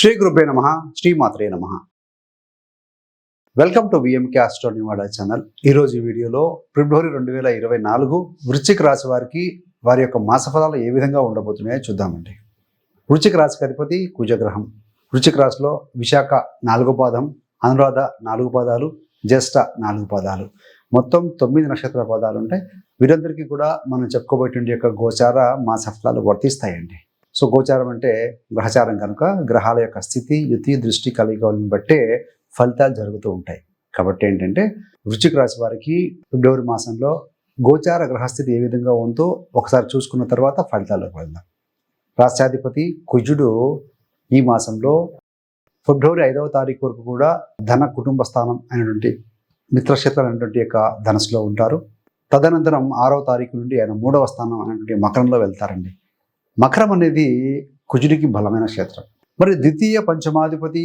శ్రీ గురుభే నమ శ్రీమాత్రే నమ. వెల్కమ్ టు విఎంకే ఆస్ట్రోనివాడ ఛానల్ ఈరోజు ఈ వీడియోలో ఫిబ్రవరి రెండు వేల ఇరవై నాలుగు వృశ్చిక రాశి వారికి వారి యొక్క మాస ఫలాలు ఏ విధంగా ఉండబోతున్నాయో చూద్దామండి. వృశ్చిక రాశికి అధిపతి కుజగ్రహం. వృశ్చిక రాశిలో విశాఖ నాలుగు పాదం అనురాధ నాలుగు పాదాలు జ్యేష్ఠ నాలుగు పాదాలు. మొత్తం తొమ్మిది నక్షత్ర పాదాలు ఉంటాయి వీరందరికీ కూడా మనం చెప్పుకోబోయేటువంటి యొక్క గోచార మాస ఫలాలు వర్తిస్తాయండి. సో గోచారం అంటే గ్రహచారం కనుక గ్రహాల యొక్క స్థితి యుతి దృష్టి కలిగలను బట్టే ఫలితాలు జరుగుతూ ఉంటాయి. కాబట్టి ఏంటంటే వృశ్చిక రాశి వారికి ఫిబ్రవరి మాసంలో గోచార గ్రహస్థితి ఏ విధంగా ఉందో ఒకసారి చూసుకున్న తర్వాత ఫలితాల్లోకి వెళ్దాం. రాష్ట్రాధిపతి కుజుడు ఈ మాసంలో ఫిబ్రవరి ఐదవ తారీఖు వరకు కూడా ధన కుటుంబ స్థానం అయినటువంటి మిత్రక్షేత్రం అనేటువంటి యొక్క ధనస్సులో ఉంటారు. తదనంతరం ఆరవ తారీఖు నుండి ఆయన మూడవ స్థానం అనేటువంటి మకరంలో వెళ్తారండి. మకరం అనేది కుజుడికి బలమైన క్షేత్రం. మరి ద్వితీయ పంచమాధిపతి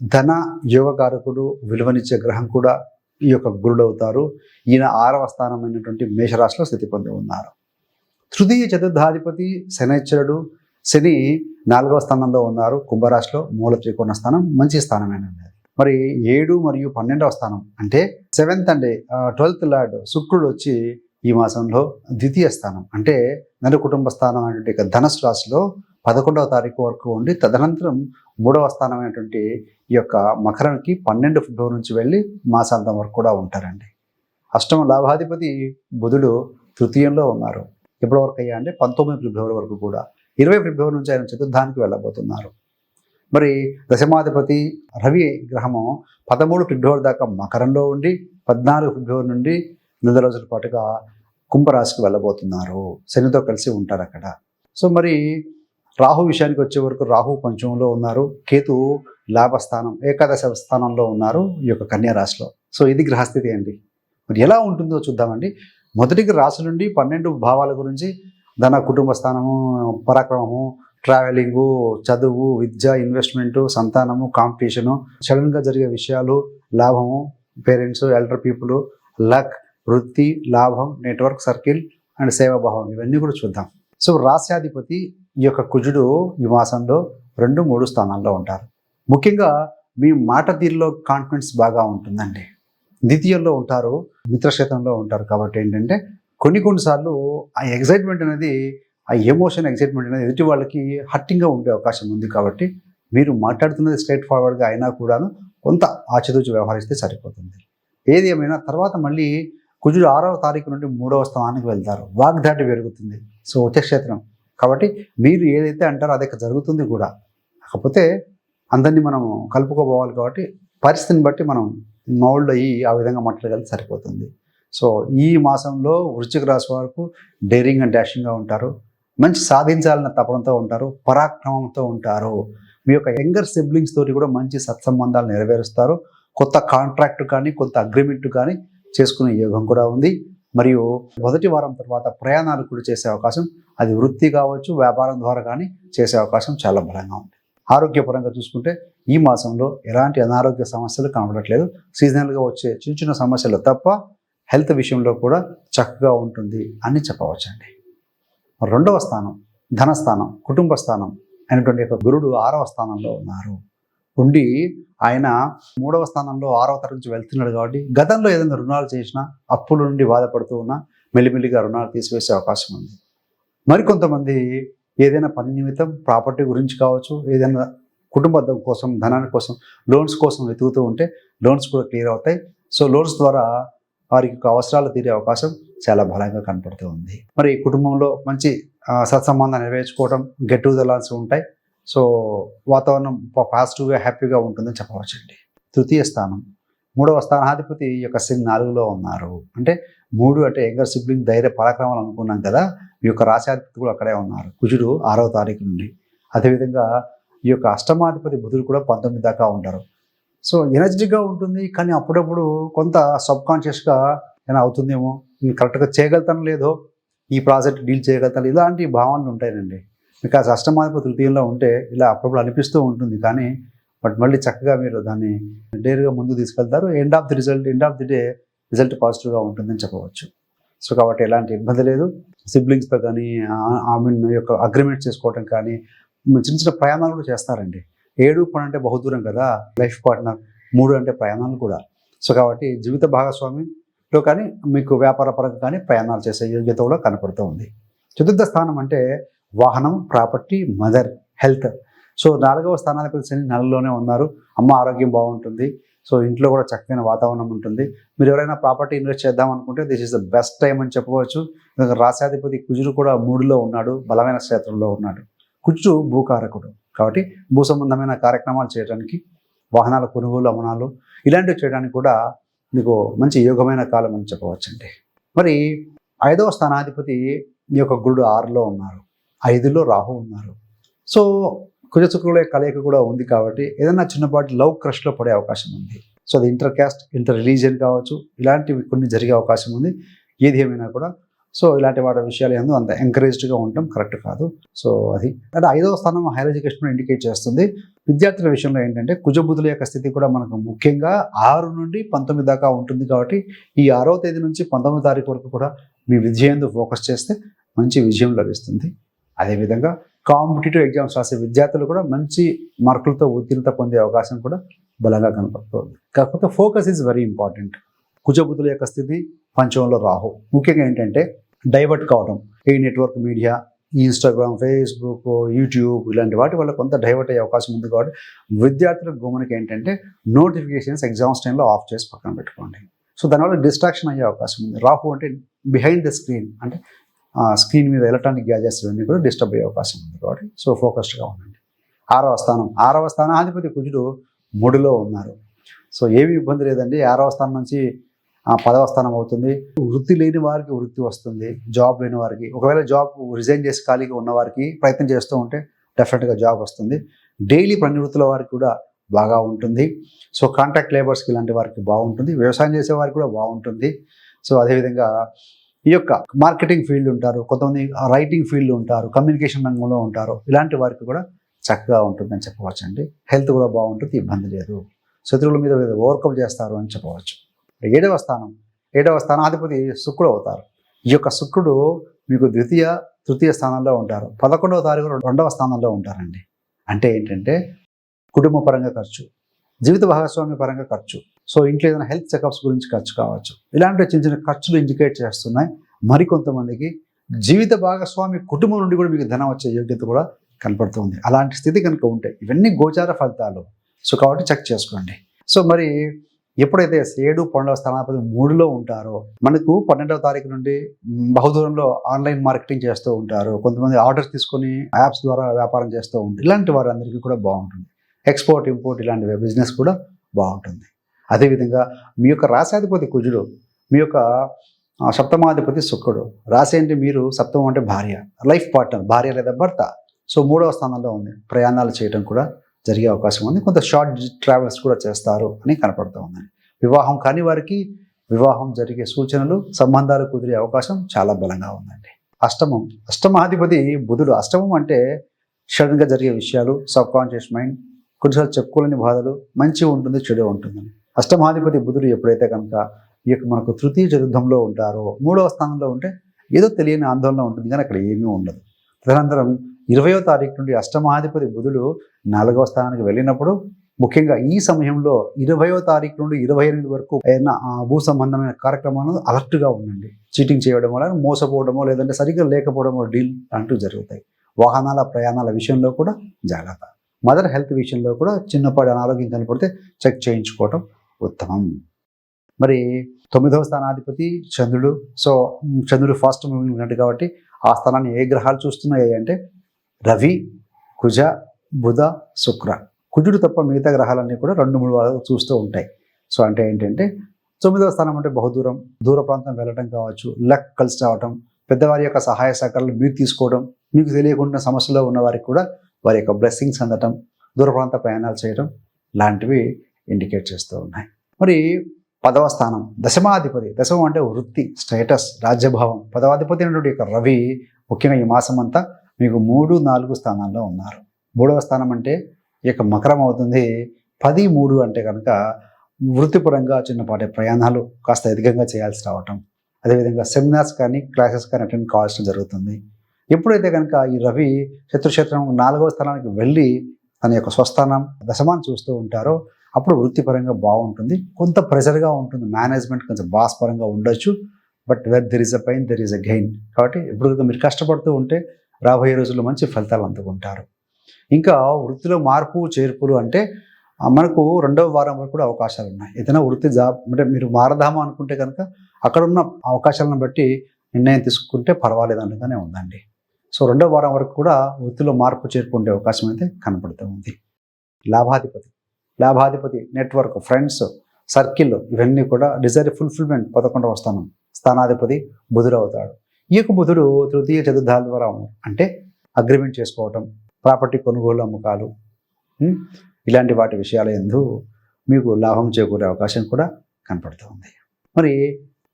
ధన యోగకారకుడు విలువనిచ్చే గ్రహం కూడా ఈ యొక్క గురుడు అవుతారు. ఈయన ఆరవ స్థానమైనటువంటి మేషరాశిలో స్థితి పొంది ఉన్నారు. తృతీయ చతుర్థాధిపతి శనైశ్వరుడు శని నాలుగవ స్థానంలో ఉన్నారు. కుంభరాశిలో మూల త్రికోణ స్థానం మంచి స్థానమైనది. మరి ఏడు మరియు పన్నెండవ స్థానం అంటే సెవెంత్ అండ్ ట్వెల్త్ లార్డ్ శుక్రుడు వచ్చి ఈ మాసంలో ద్వితీయ స్థానం. అంటే నలు కుటుంబ స్థానం అనేటువంటి ధనుసు రాశిలో పదకొండవ తారీఖు వరకు ఉండి తదనంతరం మూడవ స్థానమైనటువంటి ఈ యొక్క మకరానికి పన్నెండు ఫిబ్రవరి నుంచి వెళ్ళి మాసాంతం వరకు కూడా ఉంటారండి. అష్టమ లాభాధిపతి బుధుడు తృతీయంలో ఉన్నారు. ఎప్పటి వరకు అయ్యా అంటే పంతొమ్మిది ఫిబ్రవరి వరకు కూడా. ఇరవై ఫిబ్రవరి నుంచి ఆయన చతుర్థానికి వెళ్ళబోతున్నారు. మరి దశమాధిపతి రవి గ్రహము పదమూడు ఫిబ్రవరి దాకా మకరంలో ఉండి పద్నాలుగు ఫిబ్రవరి నుండి నెల రోజుల పాటుగా కుంభరాశికి వెళ్ళబోతున్నారు. శనితో కలిసి ఉంటారు అక్కడ. సో మరి రాహు విషయానికి వచ్చే వరకు రాహు పంచమంలో ఉన్నారు. కేతు లాభస్థానం ఏకాదశ స్థానంలో ఉన్నారు ఈ యొక్క కన్యా రాశిలో. సో ఇది గ్రహస్థితి అండి. మరి ఎలా ఉంటుందో చూద్దామండి. మొదటికి రాశి నుండి పన్నెండు భావాల గురించి ధన కుటుంబ స్థానము పరాక్రమము ట్రావెలింగు చదువు విద్య ఇన్వెస్ట్మెంటు సంతానము కాంపిటీషను సడన్గా జరిగే విషయాలు లాభము పేరెంట్స్ ఎల్డర్ పీపుల్ లక్ వృత్తి లాభం నెట్వర్క్ సర్కిల్ అండ్ సేవాభావం ఇవన్నీ కూడా చూద్దాం. సో రాస్యాధిపతి ఈ యొక్క కుజుడు ఈ మాసంలో రెండు మూడు స్థానాల్లో ఉంటారు. ముఖ్యంగా మీ మాట తీరులో కాన్ఫిడెన్స్ బాగా ఉంటుందండి. ద్వితీయంలో ఉంటారు మిత్రక్షేత్రంలో ఉంటారు కాబట్టి ఏంటంటే కొన్ని కొన్నిసార్లు ఆ ఎగ్జైట్మెంట్ అనేది ఆ ఎమోషన్ ఎగ్జైట్మెంట్ అనేది ఎదుటి వాళ్ళకి హట్టింగ్గా ఉండే అవకాశం ఉంది కాబట్టి మీరు మాట్లాడుతున్నది స్ట్రైట్ ఫార్వర్డ్గా అయినా కూడాను కొంత ఆచితూచి వ్యవహరిస్తే సరిపోతుంది. ఏది ఏమైనా తర్వాత మళ్ళీ కుజుడు ఆరవ తారీఖు నుండి మూడవ స్థానానికి వెళ్తారు. వాగ్దాటి పెరుగుతుంది. సో ఉచ్చక్షేత్రం. కాబట్టి మీరు ఏదైతే అంటారో అదే జరుగుతుంది కూడా. కాకపోతే అందరినీ మనం కలుపుకోపోవాలి కాబట్టి పరిస్థితిని బట్టి మనం మౌళ్ళు అయ్యి ఆ విధంగా మాట్లాడగలి సరిపోతుంది. సో ఈ మాసంలో వృశ్చిక రాశి వరకు డేరింగ్ అండ్ డాషింగ్గా ఉంటారు. మంచి సాధించాలన్న తపనతో ఉంటారు. పరాక్రమంతో ఉంటారు. మీ యొక్క యంగర్ సిబ్లింగ్స్ తోటి కూడా మంచి సత్సంబంధాలు నెరవేరుస్తారు. కొత్త కాంట్రాక్ట్ కానీ కొత్త అగ్రిమెంట్ కానీ చేసుకునే యోగం కూడా ఉంది. మరియు మొదటి వారం తర్వాత ప్రయాణాలు కూడా చేసే అవకాశం అది వృత్తి కావచ్చు వ్యాపారం ద్వారా కానీ చేసే అవకాశం చాలా బలంగా ఉంది. ఆరోగ్యపరంగా చూసుకుంటే ఈ మాసంలో ఎలాంటి అనారోగ్య సమస్యలు కనబడట్లేదు. సీజనల్గా వచ్చే చిన్న చిన్న సమస్యలు తప్ప హెల్త్ విషయంలో కూడా చక్కగా ఉంటుంది అని చెప్పవచ్చండి. రెండవ స్థానం ధనస్థానం కుటుంబ స్థానం అయినటువంటి యొక్క గురుడు ఆరవ స్థానంలో ఉన్నారు. ఉండి ఆయన మూడవ స్థానంలో ఆరవ తరగతి నుంచి వెళ్తున్నాడు కాబట్టి గతంలో ఏదైనా రుణాలు చేసినా అప్పుల నుండి బాధపడుతూ ఉన్నా మెల్లిమెల్లిగా రుణాలు తీసివేసే అవకాశం ఉంది. మరికొంతమంది ఏదైనా పని నిమిత్తం ప్రాపర్టీ గురించి కావచ్చు ఏదైనా కుటుంబ కోసం ధనాని కోసం లోన్స్ కోసం వెతుకుతూ ఉంటే లోన్స్ కూడా క్లియర్ అవుతాయి. సో లోన్స్ ద్వారా వారికి యొక్క అవసరాలు తీరే అవకాశం చాలా బలంగా కనపడుతూ ఉంది. మరి కుటుంబంలో మంచి సత్సంబంధం నెరవేర్చుకోవడం గెట్ టుగెదర్స్ ఉంటాయి. సో వాతావరణం పాజిటివ్గా హ్యాపీగా ఉంటుందని చెప్పవచ్చండి. తృతీయ స్థానం. మూడవ స్థానాధిపతి ఈ యొక్క సింగ్ నాలుగులో ఉన్నారు. అంటే మూడు అంటే యంగర్ సిబ్లింగ్ ధైర్య పరాక్రమాలు అనుకున్నాం కదా ఈ యొక్క రాశాధిపతి కూడా అక్కడే ఉన్నారు. కుజుడు ఆరవ తారీఖు నుండి. అదేవిధంగా ఈ యొక్క అష్టమాధిపతి బుధుడు కూడా పంతొమ్మిది దాకా ఉంటారు సో ఎనర్జెటిక్గా ఉంటుంది కానీ అప్పుడప్పుడు కొంత సబ్ కాన్షియస్గా ఏమైనా అవుతుందేమో కరెక్ట్గా చేయగలుగుతాను లేదో ఈ ప్రాజెక్ట్ డీల్ చేయగలుగుతాను ఇలాంటి భావనలు ఉంటాయండి. బికాస్ అష్టమాధిపతి తృతీయంలో ఉంటే ఇలా అప్పుడప్పుడు అనిపిస్తూ ఉంటుంది. కానీ బట్ మళ్ళీ చక్కగా మీరు దాన్ని డేర్గా ముందు తీసుకెళ్తారు. End of the result end of the day result పాజిటివ్గా ఉంటుందని చెప్పవచ్చు. సో కాబట్టి ఎలాంటి ఇబ్బంది లేదు. సిబ్లింగ్స్తో కానీ ఆమె మీన్ యొక్క అగ్రిమెంట్ చేసుకోవటం కానీ చిన్న చిన్న ప్రయాణాలు కూడా చేస్తారండి. ఏడు పని అంటే బహుదూరం కదా. లైఫ్ పార్ట్నర్ మూడు అంటే ప్రయాణాలు కూడా. సో కాబట్టి జీవిత భాగస్వామిలో కానీ మీకు వ్యాపార పరంగా కానీ ప్రయాణాలు చేసే యోగ్యత కూడా కనపడుతూ ఉంది. చతుర్థ స్థానం అంటే వాహనం ప్రాపర్టీ మదర్ హెల్త్. సో నాలుగవ స్థానానికి శని నెలలోనే ఉన్నారు. అమ్మ ఆరోగ్యం బాగుంటుంది. సో ఇంట్లో కూడా చక్కని వాతావరణం ఉంటుంది. మీరు ఎవరైనా ప్రాపర్టీ ఇన్వెస్ట్ చేద్దాం అనుకుంటే this is the best time అని చెప్పవచ్చు రాశాధిపతి కుజుడు కూడా మూడులో ఉన్నాడు. బలమైన క్షేత్రంలో ఉన్నాడు. కుజుడు భూకారకుడు. కాబట్టి భూ సంబంధమైన కార్యక్రమాలు చేయడానికి వాహనాల కొనుగోలు అమనాలు ఇలాంటివి చేయడానికి కూడా మీకు మంచి యోగమైన కాలం అని చెప్పవచ్చండి. మరి ఐదవ స్థానాధిపతి ఈ యొక్క గురుడు ఆరులో ఉన్నారు. ఐదులో రాహు ఉన్నారు. సో కుజ శుక్రుల కలయిక కూడా ఉంది కాబట్టి ఏదైనా చిన్నపాటి లవ్ క్రష్లో పడే అవకాశం ఉంది. సో అది ఇంటర్ క్యాస్ట్ ఇంటర్ రిలీజియన్ కావచ్చు ఇలాంటివి కొన్ని జరిగే అవకాశం ఉంది. ఏది ఏమైనా కూడా. సో ఇలాంటి వాటి విషయాలు ఏందో అంత ఎంకరేజ్డ్గా ఉండటం కరెక్ట్ కాదు. సో అది. అంటే ఐదవ స్థానం హైయర్ ఎడ్యుకేషన్ ఇండికేట్ చేస్తుంది. విద్యార్థుల విషయంలో ఏంటంటే కుజబుధుల యొక్క స్థితి కూడా మనకు ముఖ్యంగా ఆరు నుండి పంతొమ్మిది దాకా ఉంటుంది కాబట్టి ఈ ఆరవ తేదీ నుంచి పంతొమ్మిది తారీఖు వరకు కూడా మీ విద్య ఫోకస్ చేస్తే మంచి విజయం లభిస్తుంది. అదేవిధంగా కాంపిటేటివ్ ఎగ్జామ్స్ రాసే విద్యార్థులు కూడా మంచి మార్కులతో ఉత్తీర్ణత పొందే అవకాశం కూడా బలంగా కనపడుతుంది. కాకపోతే ఫోకస్ ఈజ్ వెరీ ఇంపార్టెంట్. కుజబుద్ధుల యొక్క స్థితి పంచమంలో రాహు. ముఖ్యంగా ఏంటంటే డైవర్ట్ కావడం ఈ నెట్వర్క్ మీడియా ఈ ఇన్స్టాగ్రామ్ ఫేస్బుక్ యూట్యూబ్ ఇలాంటి వాటి వల్ల కొంత డైవర్ట్ అయ్యే అవకాశం ఉంది కాబట్టి విద్యార్థుల గమనికి ఏంటంటే నోటిఫికేషన్స్ ఎగ్జామ్స్ టైంలో ఆఫ్ చేసి పక్కన పెట్టుకోండి. సో దానివల్ల డిస్ట్రాక్షన్ అయ్యే అవకాశం ఉంది. రాహు అంటే బిహైండ్ ద స్క్రీన్ అంటే స్క్రీన్ మీద ఎలక్ట్రానిక్ గ్యాజెట్స్ ఇవన్నీ కూడా డిస్టర్బ్ అయ్యే అవకాశం ఉంది కాబట్టి సో ఫోకస్డ్గా ఉండండి. ఆరవ స్థానం. ఆరవ స్థానం ఆధిపతి కుజుడు మూడులో ఉన్నారు. సో ఏమీ ఇబ్బంది లేదండి. ఆరవ స్థానం నుంచి పదవ స్థానం అవుతుంది. వృత్తి లేని వారికి వృత్తి వస్తుంది. జాబ్ లేని వారికి. ఒకవేళ జాబ్ రిజైన్ చేసి ఖాళీగా ఉన్న వారికి ప్రయత్నం చేస్తూ ఉంటే డెఫినెట్గా జాబ్ వస్తుంది. డైలీ పని వృత్తుల వారికి కూడా బాగా ఉంటుంది. సో కాంట్రాక్ట్ లేబర్స్కి ఇలాంటి వారికి బాగుంటుంది. వ్యవసాయం చేసే వారికి కూడా బాగుంటుంది. సో అదేవిధంగా ఈ యొక్క మార్కెటింగ్ ఫీల్డ్ ఉంటారు కొంతమంది రైటింగ్ ఫీల్డ్ ఉంటారు కమ్యూనికేషన్ రంగంలో ఉంటారు ఇలాంటి వారికి కూడా చక్కగా ఉంటుందని చెప్పవచ్చు అండి హెల్త్ కూడా బాగుంటుంది ఇబ్బంది లేదు. శత్రువుల మీద ఓవర్కమ్ చేస్తారు అని చెప్పవచ్చు. ఏడవ స్థానం ఏడవ స్థానాధిపతి శుక్రుడు అవుతారు. ఈ యొక్క శుక్రుడు మీకు ద్వితీయ తృతీయ స్థానంలో ఉంటారు. పదకొండవ తారీఖు రెండవ స్థానంలో ఉంటారండి. అంటే ఏంటంటే కుటుంబ పరంగా ఖర్చు జీవిత భాగస్వామ్య పరంగా ఖర్చు. సో ఇంట్లో ఏదైనా హెల్త్ చెకప్స్ గురించి ఖర్చు కావచ్చు. ఇలాంటి చిన్న చిన్న ఖర్చులు ఇండికేట్ చేస్తున్నాయి. మరికొంతమందికి జీవిత భాగస్వామి కుటుంబం నుండి కూడా మీకు ధనం వచ్చే యోగ్యత కూడా కనపడుతుంది. అలాంటి స్థితి కనుక ఉంటే ఇవన్నీ గోచార ఫలితాలు. సో కాబట్టి చెక్ చేసుకోండి. సో మరి ఎప్పుడైతే ఏడు పన్నెండవ స్థానాపతి మూడులో ఉంటారో మనకు పన్నెండవ తారీఖు నుండి బహుదూరంలో ఆన్లైన్ మార్కెటింగ్ చేస్తూ ఉంటారు. కొంతమంది ఆర్డర్స్ తీసుకొని యాప్స్ ద్వారా వ్యాపారం చేస్తూ ఉంటారు. ఇలాంటి వారందరికీ కూడా బాగుంటుంది. ఎక్స్పోర్ట్ ఇంపోర్ట్ ఇలాంటి బిజినెస్ కూడా బాగుంటుంది. అదేవిధంగా మీ యొక్క రాశాధిపతి కుజుడు మీ యొక్క సప్తమాధిపతి శుక్రుడు. రాశి అంటే మీరు? సప్తమం అంటే భార్య లైఫ్ పార్ట్నర్ భార్య లేదా భర్త. సో మూడవ స్థానంలో ఉంది. ప్రయాణాలు చేయడం కూడా జరిగే అవకాశం ఉంది. కొంత షార్ట్ ట్రావెల్స్ కూడా చేస్తారు అని కనపడుతూ ఉందండి వివాహం కాని వారికి వివాహం జరిగే సూచనలు సంబంధాలు కుదిరే అవకాశం చాలా బలంగా ఉందండి. అష్టమం అష్టమాధిపతి బుధుడు. అష్టమం అంటే సడన్గా జరిగే విషయాలు సబ్ కాన్షియస్ మైండ్ కొన్నిసార్లు చెప్పుకోలేని బాధలు మంచి ఉంటుంది చెడు ఉంటుందని అష్టమాధిపతి బుధుడు ఎప్పుడైతే కనుక ఈ యొక్క మనకు తృతీయ చతుర్థంలో ఉంటారో మూడవ స్థానంలో ఉంటే ఏదో తెలియని ఆందోళన ఉంటుంది కానీ అక్కడ ఏమీ ఉండదు. తదనంతరం ఇరవయో తారీఖు నుండి అష్టమాధిపతి బుధుడు నాలుగవ స్థానానికి వెళ్ళినప్పుడు ముఖ్యంగా ఈ సమయంలో ఇరవయో తారీఖు నుండి ఇరవై ఎనిమిది వరకు ఏదైనా ఆ, భూ సంబంధమైన కార్యక్రమాలను అలర్ట్గా ఉండండి. చీటింగ్ చేయడం వల్ల మోసపోవడమో లేదంటే సరిగ్గా లేకపోవడమో డీల్ అంటూ జరుగుతాయి. వాహనాల ప్రయాణాల విషయంలో కూడా జాగ్రత్త. మదర్ హెల్త్ విషయంలో కూడా చిన్నపాటి అనారోగ్యం కనపడితే చెక్ చేయించుకోవటం ఉత్తమం. మరి తొమ్మిదవ స్థానాధిపతి చంద్రుడు. సో చంద్రుడు ఫాస్ట్ మూవింగ్ ఉన్నట్టు కాబట్టి ఆ స్థానాన్ని ఏ గ్రహాలు చూస్తున్నాయి అంటే రవి కుజ బుధ శుక్ర. కుజుడు తప్ప మిగతా గ్రహాలన్నీ కూడా రెండు మూడు వారాలు చూస్తూ ఉంటాయి. సో అంటే ఏంటంటే తొమ్మిదవ స్థానం అంటే బహుదూరం. దూర ప్రాంతం వెళ్ళటం కావచ్చు లక్ కలిసి రావటం పెద్దవారి యొక్క సహాయ సహకారాలు మీరు తీసుకోవడం మీకు తెలియకుండా సమస్యలో ఉన్న వారికి కూడా వారి యొక్క బ్లెస్సింగ్స్ అందటం దూర ప్రాంత ప్రయాణాలు చేయడం లాంటివి ఇండికేట్ చేస్తూ ఉన్నాయి. మరి పదవ స్థానం దశమాధిపతి దశమం అంటే వృత్తి స్టేటస్ రాజ్యభావం. పదవాధిపతి అయినటువంటి యొక్క రవి ముఖ్యంగా ఈ మాసం అంతా మీకు మూడు నాలుగు స్థానాల్లో ఉన్నారు. మూడవ స్థానం అంటే ఈ యొక్క మకరం అవుతుంది. పది మూడు అంటే కనుక వృత్తిపరంగా చిన్నపాటి ప్రయాణాలు కాస్త అధికంగా చేయాల్సి రావటం. అదేవిధంగా సెమినార్స్ కానీ క్లాసెస్ కానీ అటెండ్ కావాల్సిన జరుగుతుంది. ఎప్పుడైతే కనుక ఈ రవి శత్రుక్షేత్రం నాలుగవ స్థానానికి వెళ్ళి తన యొక్క స్వస్థానం దశమాన్ని చూస్తూ ఉంటారో అప్పుడు వృత్తిపరంగా బాగుంటుంది. కొంత ప్రెషర్గా ఉంటుంది. మేనేజ్మెంట్ కొంచెం బాస్ పరంగా ఉండొచ్చు. But where there is a pain there is a gain కాబట్టి ఇప్పుడు మీరు కష్టపడుతూ ఉంటే రాబోయే రోజుల్లో మంచి ఫలితాలు అందుకుంటారు. ఇంకా వృత్తిలో మార్పు చేర్పులు అంటే మనకు రెండవ వారం వరకు కూడా అవకాశాలు ఉన్నాయి. ఏదైనా వృత్తి జాబ్ అంటే మీరు మారదామా అనుకుంటే కనుక అక్కడ ఉన్న అవకాశాలను బట్టి నిర్ణయం తీసుకుంటే పర్వాలేదు అన్నగానే ఉందండి. సో రెండవ వారం వరకు కూడా వృత్తిలో మార్పు చేర్పు ఉండే అవకాశం అయితే కనపడుతూ ఉంది. లాభాధిపతి. లాభాధిపతి నెట్వర్క్ ఫ్రెండ్స్ సర్కిల్ ఇవన్నీ కూడా డిజైర్ ఫుల్ఫిల్మెంట్ పదకొండవ స్థానం. స్థానాధిపతి బుధుడు అవుతాడు. ఈ యొక్క బుధుడు తృతీయ చతుర్థాల ద్వారా అంటే అగ్రిమెంట్ చేసుకోవటం ప్రాపర్టీ కొనుగోలు అమ్మకాలు ఇలాంటి వాటి విషయాల ఎందు మీకు లాభం చేకూరే అవకాశం కూడా కనపడుతుంది మరి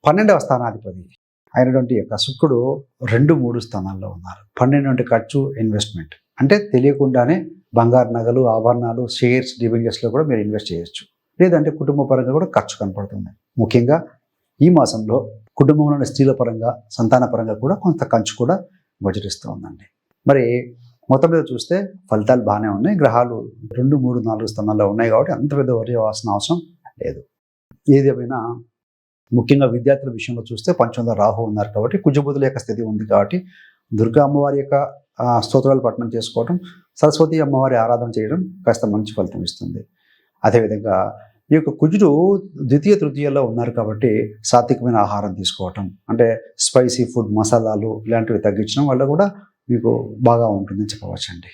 పన్నెండవ స్థానాధిపతి అయినటువంటి యొక్క శుక్రుడు రెండు మూడు స్థానాల్లో ఉన్నారు. పన్నెండు అంటే ఖర్చు ఇన్వెస్ట్మెంట్ అంటే తెలియకుండానే బంగారు నగలు ఆభరణాలు షేర్స్ డిబెంచర్స్లో కూడా మీరు ఇన్వెస్ట్ చేయొచ్చు. లేదంటే కుటుంబ పరంగా కూడా ఖర్చు కనపడుతుంది. ముఖ్యంగా ఈ మాసంలో కుటుంబంలోని స్త్రీల పరంగా సంతాన పరంగా కూడా కొంత ఖర్చు కూడా గోచరిస్తూ ఉందండి. మరి మొత్తం మీద చూస్తే ఫలితాలు బాగానే ఉన్నాయి. గ్రహాలు రెండు మూడు నాలుగు స్థానాల్లో ఉన్నాయి కాబట్టి అంత పెద్ద వరి అవ్వాల్సిన అవసరం లేదు. ఏదేమైనా ముఖ్యంగా విద్యార్థుల విషయంలో చూస్తే పంచొంద రాహు ఉన్నారు కాబట్టి కుజబుధుల యొక్క స్థితి ఉంది కాబట్టి దుర్గా అమ్మవారి యొక్క స్తోత్రాలు పఠనం చేసుకోవడం సరస్వతి అమ్మవారి ఆరాధన చేయడం కాస్త మంచి ఫలితం ఇస్తుంది. అదేవిధంగా ఈ యొక్క కుజుడు ద్వితీయ తృతీయలో ఉన్నారు కాబట్టి సాత్వికమైన ఆహారం తీసుకోవటం అంటే స్పైసీ ఫుడ్ మసాలాలు ఇలాంటివి తగ్గించడం వల్ల కూడా మీకు బాగా ఉంటుందని చెప్పవచ్చండి.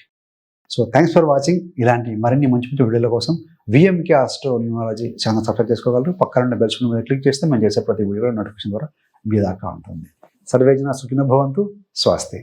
So thanks for watching. ఇలాంటి మరిన్ని మంచి మంచి వీడియోల కోసం VMK astro numerology channel subscribe చేసుకోగలరు. పక్కన బెల్స్ మీద క్లిక్ చేస్తే మేము చేసే ప్రతి వీడియో నోటిఫికేషన్ ద్వారా మీ దాకా ఉంటుంది. సర్వేజన సుఖిన భవంతు. స్వాస్తి.